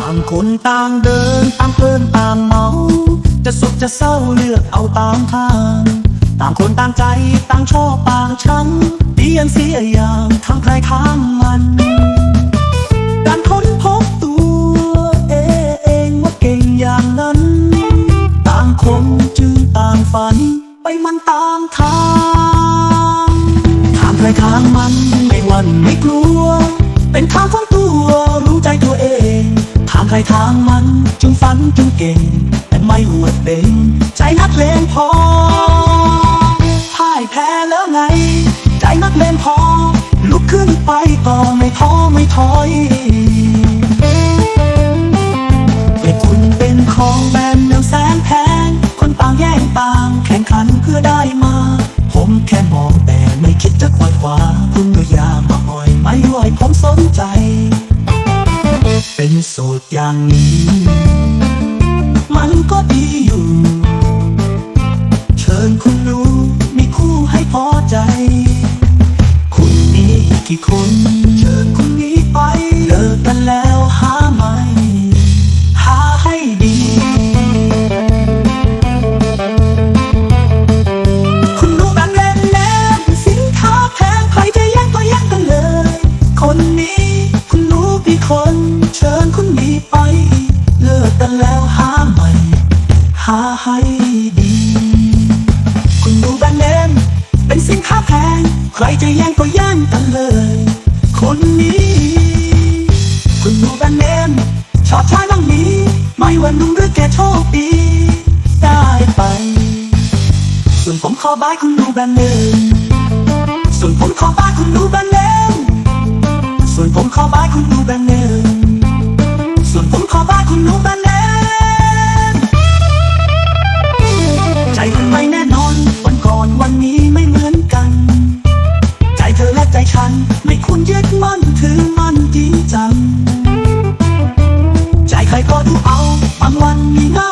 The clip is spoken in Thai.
ต่างคนต่างเดินต่างเพลินต่างเมา จะสุขจะเศร้าเลือกเอาตามทาง ต่างคนต่างใจต่างชอบต่างชังเดียนเสียอย่างทางใครทางมันการค้นพบตัวเองว่าเก่งอย่างนั้น ต่างคนจึงต่างฝัน ไปมันตามทางทางใครทางมันไม่วันไม่กลัว ทางใครทางมันจึงฝันจึงเก่ง แต่ไม่หวดเบ่งใจนักเลงพอพ่ายแพ้แล้วไง ใจนักเลงพอ ลุกขึ้นไปต่อไม่ท้อไม่ถอยเมื่คุณเป็นของแบรนด์เนวแสนแพง คนต่างแย่งต่างแข่งขันเพื่อได้ โสดอย่างนี้ มันก็ดีอยู่ เชิญคุณรู้ มีคู่ให้พอใจ คุณมีกี่คน ชิญคุณนี้ไป เลิกกันแล้วหาใหม่ หาให้ดี คุณดูแบรนด์เนมเป็นสินค้าแพง ใครจะแย่งก็แย่งกันเลย คนนี้ คุณดูแบรนด์เนมชอบใช้บ้างมีไม่ว่านุ่มหรือแกโชคดีได้ไป ส่วนผมขอบายคุณดูแบรนด์เนมส่วนผมขอบายคุณดูแบรนด์เนม คุณดูแบรนด์เนใจมันไม่แน่นอน วันก่อนวันนี้ไม่เหมือนกัน ใจเธอและใจฉัน ไม่คุ้นยึดมั่นถือมั่นจริงจัง ใจใครก็ดูเอา บางวันมีเงา